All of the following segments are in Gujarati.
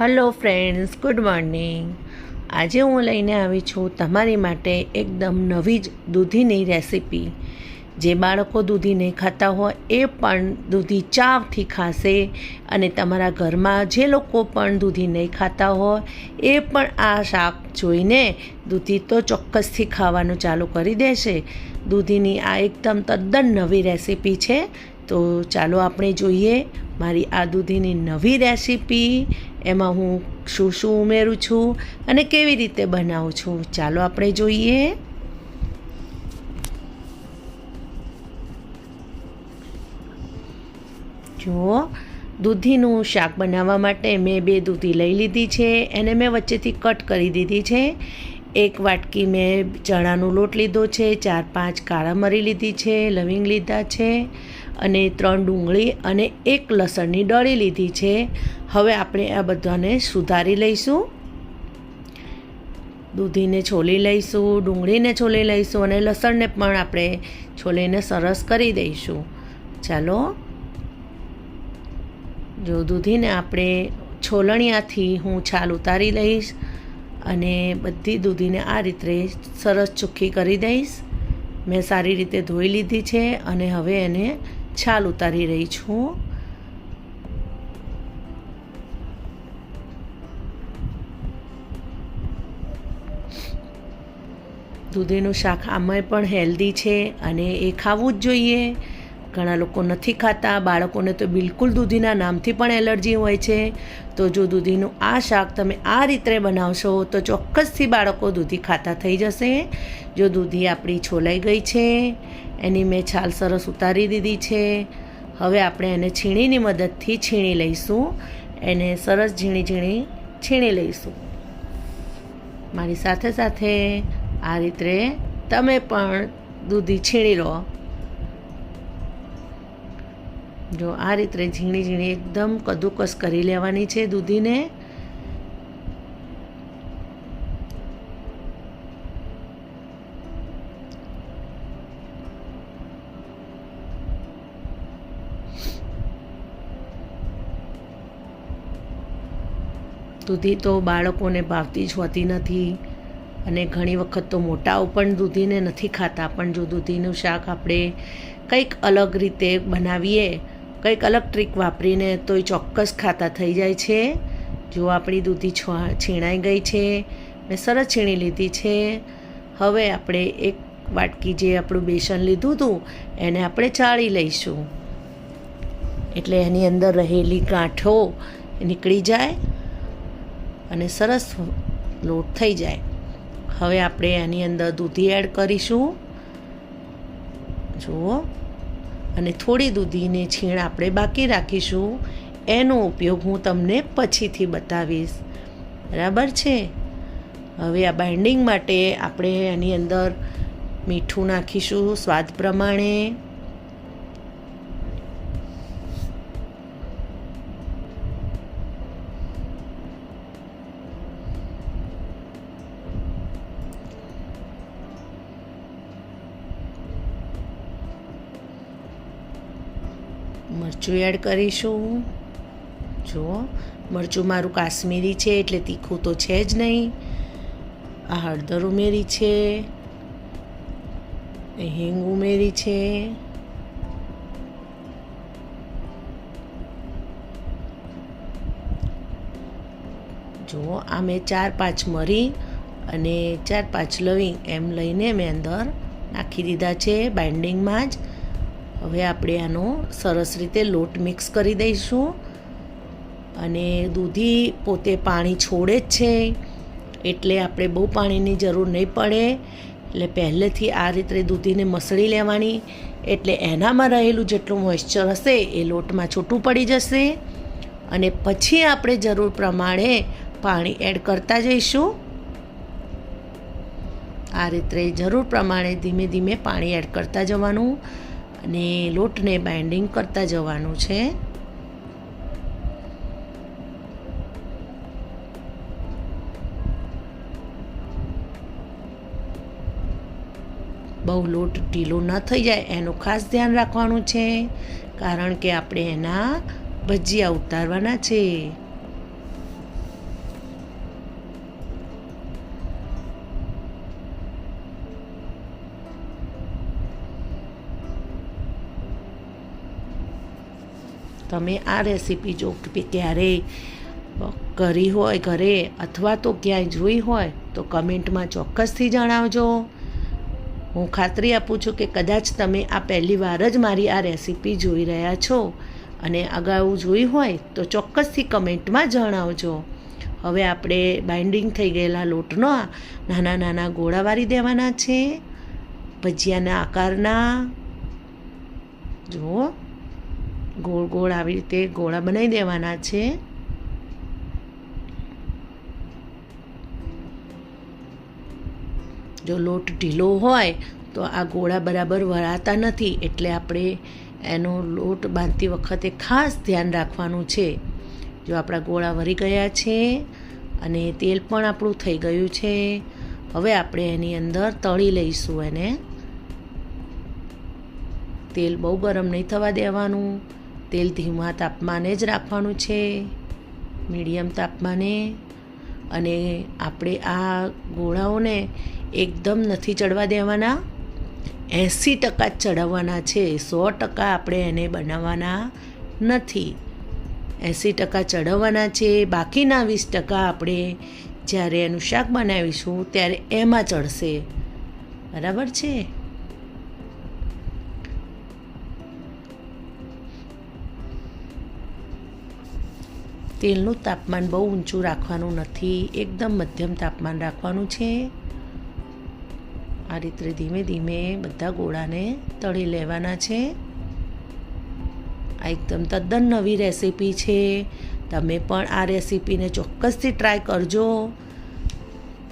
હલો ફ્રેન્ડ્સ ગુડ મોર્નિંગ આજે હું લઈને આવી છું તમારી માટે એકદમ નવી જ દૂધીની રેસીપી. જે બાળકો દૂધી નહીં ખાતા હોય એ પણ દૂધી ચાવથી ખાશે અને તમારા ઘરમાં જે લોકો પણ દૂધી નહીં ખાતા હોય એ પણ આ શાક જોઈને દૂધી તો ચોક્કસથી ખાવાનું ચાલુ કરી દેશે. દૂધીની આ એકદમ તદ્દન નવી રેસીપી છે. તો ચાલો આપણે જોઈએ મારી આ દૂધીની નવી રેસીપી. એમાં હું શું શું ઉમેરું છું અને કેવી રીતે બનાવું છું. ચાલો આપણે જોઈએ. જુઓ દૂધીનું શાક બનાવવા માટે મેં બે દૂધી લઈ લીધી છે. એને મેં વચ્ચેથી કટ કરી દીધી છે. એક વાટકી મેં ચણાનો લોટ લીધો છે. ચાર પાંચ કાળા મરી લીધી છે. લવિંગ લીધા છે. અને ત્રણ ડુંગળી અને એક લસણની ડળી લીધી છે. હવે આપણે આ બધાને સુધારી લઈશું. દૂધીને છોલી લઈશું, ડુંગળીને છોલી લઈશું અને લસણને પણ આપણે છોલીને સરસ કરી દઈશું. ચાલો. જો દૂધીને આપણે છોલણિયાથી હું છાલ ઉતારી લઈશ અને બધી દૂધીને આ રીતે સરસ ચોખ્ખી કરી દઈશ. મેં સારી રીતે ધોઈ લીધી છે અને હવે એને છાલ ઉતારી રહી છું. દૂધીનું શાક આમાંય પણ હેલ્ધી છે અને એ ખાવું જ જોઈએ. ઘણા લોકો નથી ખાતા, બાળકોને તો બિલકુલ દૂધીના નામથી પણ એલર્જી હોય છે. તો જો દૂધીનું આ શાક તમે આ રીતે બનાવશો, તો ચોક્કસથી બાળકો દૂધી ખાતા થઈ જશે. જો દૂધી આપણી છોલાઈ ગઈ છે, એની મેં છાલ સરસ ઉતારી દીધી છે. હવે આપણે એને છીણીની મદદથી છીણી લઈશું. એને સરસ ઝીણી ઝીણી છીણી લઈશું. મારી સાથે સાથે આ રીતે તમે પણ દૂધી છીણી લો. જો આ રીતે ઝીણી ઝીણી એકદમ કદુકસ કરી લેવાની છે દૂધીને. દૂધી તો બાળકોને ભાવતી જ હોતી નથી અને ઘણી વખત તો મોટાઓ પણ દૂધીને નથી ખાતા. પણ જો દૂધીનું શાક આપણે કંઈક અલગ રીતે બનાવીએ કંઈક અલગ ટ્રીક વાપરીને તો એ ચોક્કસ ખાતા થઈ જાય છે. જો આપણી દૂધી છીણાઈ ગઈ છે, મેં સરસ છીણી લીધી છે. હવે આપણે એક વાટકી જે આપણું બેસન લીધું હતું, એને આપણે ચાળી લઈશું. એટલે એની અંદર રહેલી ગાંઠો નીકળી જાય અને સરસ લોટ થઈ જાય. હવે આપણે એની અંદર દૂધી એડ કરીશું. જુઓ. અને થોડી દૂધીને છીણ આપણે બાકી રાખીશું. એનો ઉપયોગ હું તમને પછીથી બતાવીશ. બરાબર છે? હવે આ બાઇન્ડિંગ માટે આપણે એની અંદર મીઠું નાખીશું સ્વાદ પ્રમાણે. મરચું એડ કરીશું. જુઓ, મરચું મારું કાશ્મીરી છે એટલે તીખું તો છે જ નહીં. આ હળદર ઉમેરી છે. હિંગ ઉમેરી છે. જુઓ, આ મેં ચાર પાંચ મરી અને ચાર પાંચ લવિંગ એમ લઈને મેં અંદર નાખી દીધા છે બાઇન્ડિંગમાં જ. હવે આપણે આનો સરસ રીતે લોટ મિક્સ કરી દઈશું. અને દૂધી પોતે પાણી છોડે જ છે, એટલે આપણે બહુ પાણીની જરૂર નહીં પડે. એટલે પહેલેથી આ રીતે દૂધીને મસળી લેવાની, એટલે એનામાં રહેલું જેટલું મોઇશ્ચર હશે એ લોટમાં છૂટું પડી જશે. અને પછી આપણે જરૂર પ્રમાણે પાણી એડ કરતા જઈશું. આ રીતે જરૂર પ્રમાણે ધીમે ધીમે પાણી એડ કરતા જવાનું. અને લોટને બાઇન્ડિંગ કરતા જવાનું છે. બહુ લોટ ઢીલો ન થઈ જાય, એનું ખાસ ધ્યાન રાખવાનું છે, કારણ કે આપણે એના ભજીયા ઉતારવાના છે. તમે આ રેસીપી જો ક્યારેય કરી હોય ઘરે અથવા તો ક્યાંય જોઈ હોય, તો કમેન્ટમાં ચોક્કસથી જણાવજો. હું ખાતરી આપું છું કે કદાચ તમે આ પહેલી વાર જ મારી આ રેસીપી જોઈ રહ્યા છો અને અગાઉ જોઈ હોય તો ચોક્કસથી કમેન્ટમાં જણાવજો. હવે આપણે બાઇન્ડિંગ થઈ ગયેલા લોટનો નાના નાના ગોળા વાળી દેવાના છે. ભજીયાના આકારના. જુઓ. ગોળ ગોળ આવી રીતે ગોળા બનાવી દેવાના છે. જો લોટ ઢીલો હોય તો આ ગોળા બરાબર વળાતા નથી એટલે આપણે એનો લોટ બાંધતી વખતે ખાસ ધ્યાન રાખવાનું છે. જો આપણા ગોળા વળી ગયા છે અને તેલ પણ આપણું થઈ ગયું છે, હવે આપણે એની અંદર તળી લઈશું એને. તેલ બહુ ગરમ નહીં થવા દેવાનું. તેલ ધીમા તાપમાને જ રાખવાનું છે, મીડિયમ તાપમાને. અને આપણે આ ગોળાઓને એકદમ નથી ચડવા દેવાના. એંસી ટકા જ ચડાવવાના છે, સો ટકા આપણે એને બનાવવાના નથી. એંસી ટકા ચડાવવાના છે, બાકીના વીસ ટકા આપણે જ્યારે એનું શાક બનાવીશું ત્યારે એમાં ચડશે. બરાબર છે? તેલનું તાપમાન બહુ ઊંચું રાખવાનું નથી, એકદમ મધ્યમ તાપમાન રાખવાનું છે. આ રીતે ધીમે ધીમે બધા ગોળાને તળી લેવાના છે. આ એકદમ તદ્દન નવી રેસીપી છે. તમે પણ આ રેસીપીને ચોક્કસથી ટ્રાય કરજો.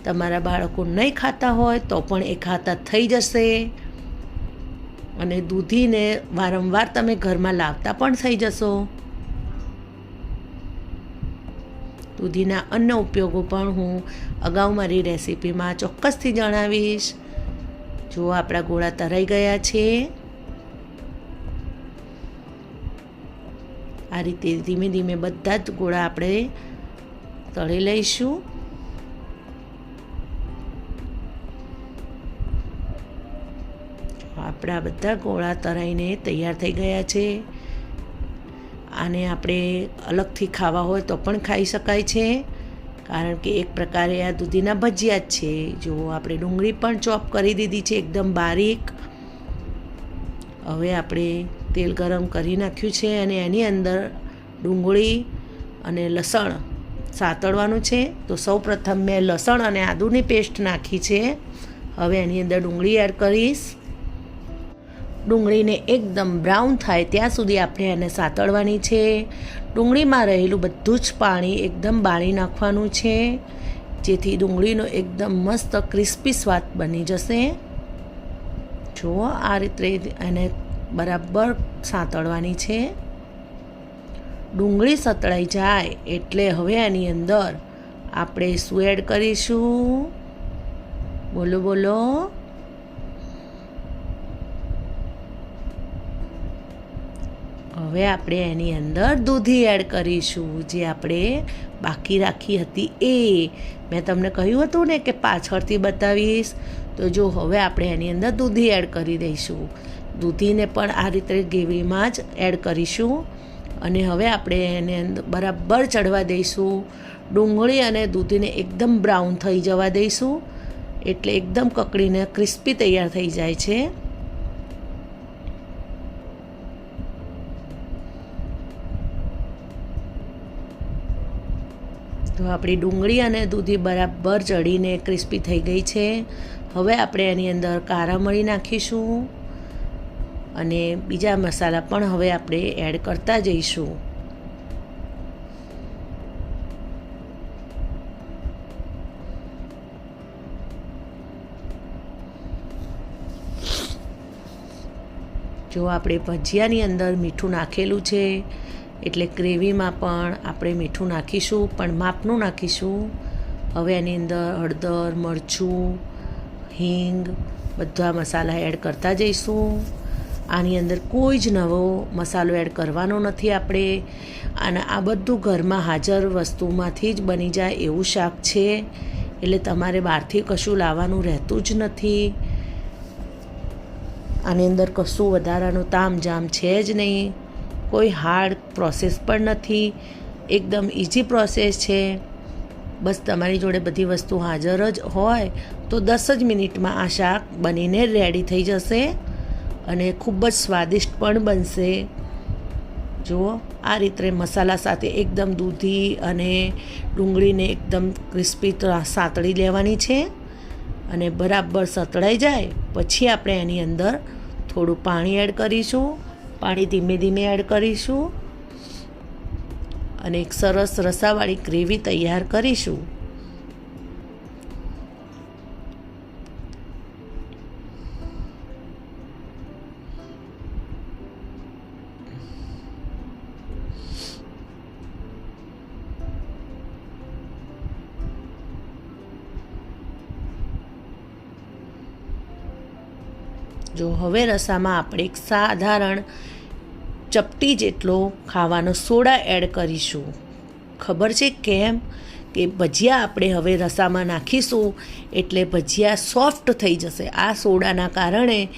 તમારા બાળકો નહીં ખાતા હોય તો પણ એ ખાતા થઈ જશે. અને દૂધીને વારંવાર તમે ઘરમાં લાવતા પણ થઈ જશો. દૂધીના અન્ય ઉપયોગો પણ હું અગાઉ મારી રેસીપીમાં ચોક્કસથી જણાવીશ. જો આપણા ગોળા તરાઈ ગયા છે. આ રીતે ધીમે ધીમે બધા જ ગોળા આપણે તળી લઈશું. આપણા બધા ગોળા તરાઈને તૈયાર થઈ ગયા છે. આને આપણે અલગથી ખાવા હોય તો પણ ખાઈ શકાય છે. કારણ કે એક પ્રકારે આ દૂધીના ભજીયા જ છે. જો આપણે ડુંગળી પણ ચોપ કરી દીધી છે એકદમ બારીક. હવે આપણે તેલ ગરમ કરી નાખ્યું છે અને એની અંદર ડુંગળી અને લસણ સાતળવાનું છે. તો સૌ પ્રથમ મેં લસણ અને આદુની પેસ્ટ નાખી છે. હવે એની અંદર ડુંગળી એડ કરીશ. ડુંગળીને એકદમ બ્રાઉન થાય ત્યાં સુધી આપણે એને સાતળવાની છે. ડુંગળીમાં રહેલું બધું જ પાણી એકદમ બાળી નાખવાનું છે. જેથી ડુંગળીનો એકદમ મસ્ત ક્રિસ્પી સ્વાદ બની જશે. જુઓ, આ રીતે એને બરાબર સાંતળવાની છે. ડુંગળી સતળાઈ જાય એટલે હવે એની અંદર આપણે શું એડ કરીશું? બોલો બોલો. હવે આપણે એની અંદર દૂધી એડ કરીશું, જે આપણે બાકી રાખી હતી એ. મેં તમને કહ્યું હતું ને કે પાછળથી બતાવીશ. તો જો હવે આપણે એની અંદર દૂધી એડ કરી દઈશું. દૂધીને પણ આ રીતે ગ્રેવીમાં જ એડ કરીશું. અને હવે આપણે એને બરાબર ચડવા દઈશું. ડુંગળી અને દૂધીને એકદમ બ્રાઉન થઈ જવા દઈશું. એટલે એકદમ કકડીને ક્રિસ્પી તૈયાર થઈ જાય છે. આપણી ડુંગળી અને દૂધી બરાબર ચડીને ક્રિસ્પી થઈ ગઈ છે, હવે આપણે એની અંદર કારા મળી નાખીશું અને બીજા મસાલા પણ હવે આપણે એડ કરતા જઈશું. જો આપણે ભજીયાની અંદર મીઠું નાખેલું છે એટલે ગ્રેવીમાં પણ આપણે મીઠું નાખીશું, પણ માપનું નાખીશું. હવે એની અંદર હળદર, મરચું, હિંગ બધા મસાલા એડ કરતા જઈશું. આની અંદર કોઈ જ નવો મસાલો એડ કરવાનો નથી આપણે. અને આ બધું ઘરમાં હાજર વસ્તુમાંથી જ બની જાય એવું શાક છે. એટલે તમારે બહારથી કશું લાવવાનું રહેતું જ નથી. આની અંદર કશું વધારાનું તામઝામ છે જ નહીં. કોઈ હાર્ડ પ્રોસેસ પણ નથી, એકદમ ઇઝી પ્રોસેસ છે. બસ તમારી જોડે બધી વસ્તુ હાજર જ હોય તો દસ જ મિનિટમાં આ શાક બનીને રેડી થઈ જશે અને ખૂબ જ સ્વાદિષ્ટ પણ બનશે. જુઓ, આ રીતે મસાલા સાથે એકદમ દૂધી અને ડુંગળીને એકદમ ક્રિસ્પી સાતળી લેવાની છે અને બરાબર સતળાઈ જાય. પછી આપણે એની અંદર થોડું પાણી એડ કરીશું. પાણી ધીમે ધીમે એડ કરીશું. અને એક સરસ રસાવાળી ગ્રેવી તૈયાર કરીશું. જો હવે રસામાં આપણે એક સાધારણ ચપટી જેટલો ખાવાનો સોડા એડ કરીશું. ખબર છે કેમ? કે ભજીયા આપણે હવે રસામાં નાખીશું એટલે ભજીયા સોફ્ટ થઈ જશે. આ સોડાના કારણે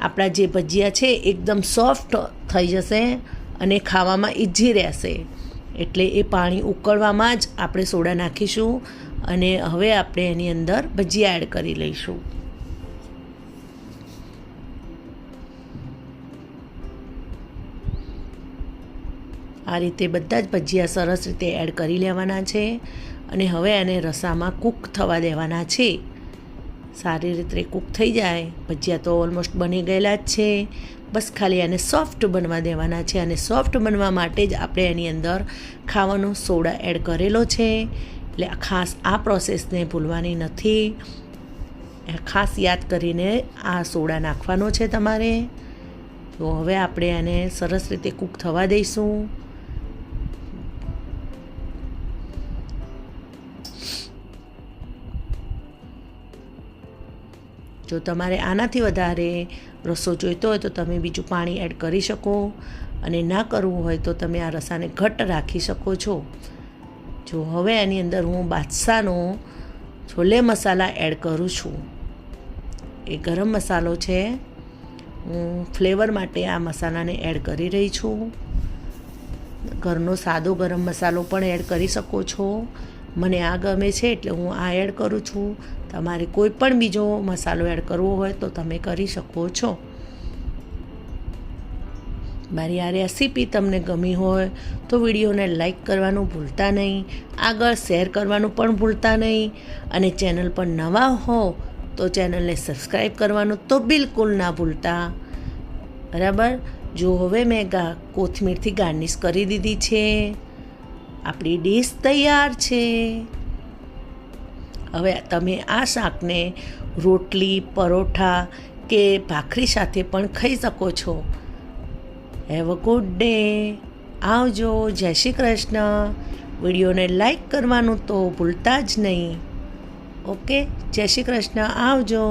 આપણા જે ભજીયા છે એકદમ સોફ્ટ થઈ જશે અને ખાવામાં ઇઝી રહેશે. એટલે એ પાણી ઉકળવામાં જ આપણે સોડા નાખીશું અને હવે આપણે એની અંદર ભજીયા એડ કરી લઈશું. આ રીતે બધા જ ભજીયા સરસ રીતે એડ કરી લેવાના છે અને હવે એને રસામાં કૂક થવા દેવાના છે. સારી રીતે કૂક થઈ જાય. ભજીયા તો ઓલમોસ્ટ બની ગયેલા જ છે. બસ ખાલી એને સોફ્ટ બનવા દેવાના છે અને સોફ્ટ બનવા માટે જ આપણે એની અંદર ખાવાનો સોડા એડ કરેલો છે. એટલે ખાસ આ પ્રોસેસને ભૂલવાની નથી. ખાસ યાદ કરીને આ સોડા નાખવાનો છે તમારે. તો હવે આપણે એને સરસ રીતે કૂક થવા દઈશું. જો તમારે આનાથી વધારે રસો જોઈતો હોય તો તમે બીજું પાણી એડ કરી શકો અને ના કરવું હોય તો તમે આ રસાને ઘટ્ટ રાખી શકો છો. જો હવે એની અંદર હું બાદશાહનો છોલે મસાલા એડ કરું છું. એ ગરમ મસાલો છે. હું ફ્લેવર માટે આ મસાલાને એડ કરી રહી છું. ઘરનો સાદો ગરમ મસાલો પણ એડ કરી શકો છો. મને આ ગમે છે એટલે હું આ એડ કરું છું. તમારે કોઈ પણ બીજો મસાલો એડ કરવો હોય તો તમે કરી શકો છો. મારી આ રેસીપી તમને ગમી હોય તો વિડીયોને લાઈક કરવાનું ભૂલતા નહીં. આગળ શેર કરવાનું પણ ભૂલતા નહીં. અને ચેનલ પર નવા હો તો ચેનલને સબસ્ક્રાઈબ કરવાનું તો બિલકુલ ના ભૂલતા. બરાબર? જો હવે મેં ગા કોથમીરથી ગાર્નિશ કરી દીધી છે. આપણી ડીશ તૈયાર છે. હવે તમે આ શાકને રોટલી, પરોઠા કે ભાખરી સાથે પણ ખાઈ શકો છો. હેવ અ ગુડ ડે આવજો. જય શ્રી કૃષ્ણ. વિડીયોને લાઈક કરવાનું તો ભૂલતા જ નહીં. ઓકે? જય શ્રી કૃષ્ણ. આવજો.